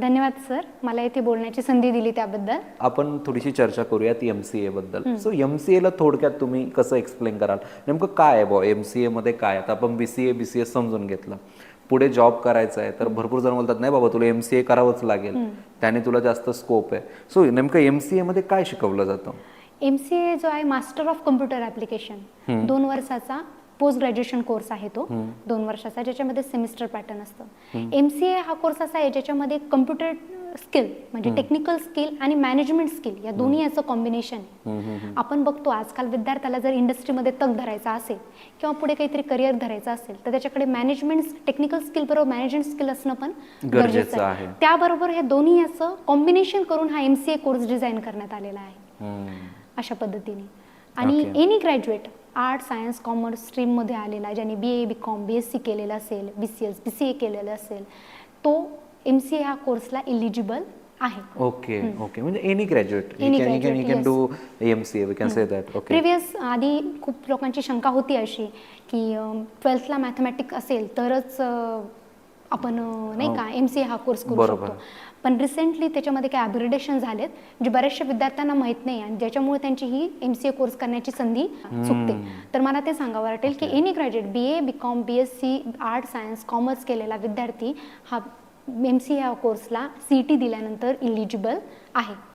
धन्यवाद सर. मला इथे बोलण्याची संधी दिली त्याबद्दल. आपण थोडीशी चर्चा करूयात एम सी ए बद्दल. सो एम सी एला थोडक्यात तुम्ही कसं एक्सप्लेन कराल? नेमकं काय आहे बुवा? एम सी मध्ये काय आता आपण B C A B C S समजून घेतलं. पुढे जॉब करायचा आहे तर भरपूर जण बोलतात नाही बाबा तुला एम सी ए करावंच लागेल. त्याने तुला जास्त स्कोप आहे. सो नेमकं एम सी मध्ये काय शिकवलं जातं? एम सी ए जो आहे मास्टर ऑफ कम्प्युटर ॲप्लिकेशन दोन वर्षाचा पोस्ट ग्रॅज्युएशन कोर्स आहे तो दोन वर्षाचा ज्याच्यामध्ये सेमिस्टर पॅटर्न असतं. एम सी ए हा कोर्स असा आहे ज्याच्यामध्ये कम्प्युटर स्किल म्हणजे टेक्निकल स्किल आणि मॅनेजमेंट स्किल या दोन्ही याचं कॉम्बिनेशन आहे. आपण बघतो आजकाल विद्यार्थ्याला जर इंडस्ट्रीमध्ये तग धरायचा असेल किंवा पुढे काहीतरी करिअर धरायचं असेल तर त्याच्याकडे मॅनेजमेंट टेक्निकल स्किल बरोबर मॅनेजमेंट स्किल असणं पण गरजेचं आहे. त्याबरोबर हे दोन्ही याचं कॉम्बिनेशन करून हा M C A course design करण्यात आलेला आहे. अशा पद्धतीने. आणि. Any graduate art science commerce स्ट्रीममध्ये आलेला ज्याने B A B com B S C केलेलं असेल B C S B C A केलेलं असेल तो एम सी ए ह्या कोर्सला इलिजिबल आहे. ओके ओके म्हणजे any graduate can do M C A we can say that okay previous आधी खूप लोकांची शंका होती अशी की ट्वेल्थला मॅथमॅटिक असेल तरच आपण नाही का एम सी ए हा कोर्स करू. शकतो. पण रिसेंटली त्याच्यामध्ये काही अपग्रेडेशन झालेत जे बऱ्याचशा विद्यार्थ्यांना माहीत नाही आणि ज्याच्यामुळे त्यांची ही एम सी ए कोर्स करण्याची संधी चुकते तर मला ते सांगावं वाटेल की any graduate B A B com B S C art science commerce केलेला विद्यार्थी हा एम सी ह्या कोर्सला सी टी दिल्यानंतर इलिजिबल आहे.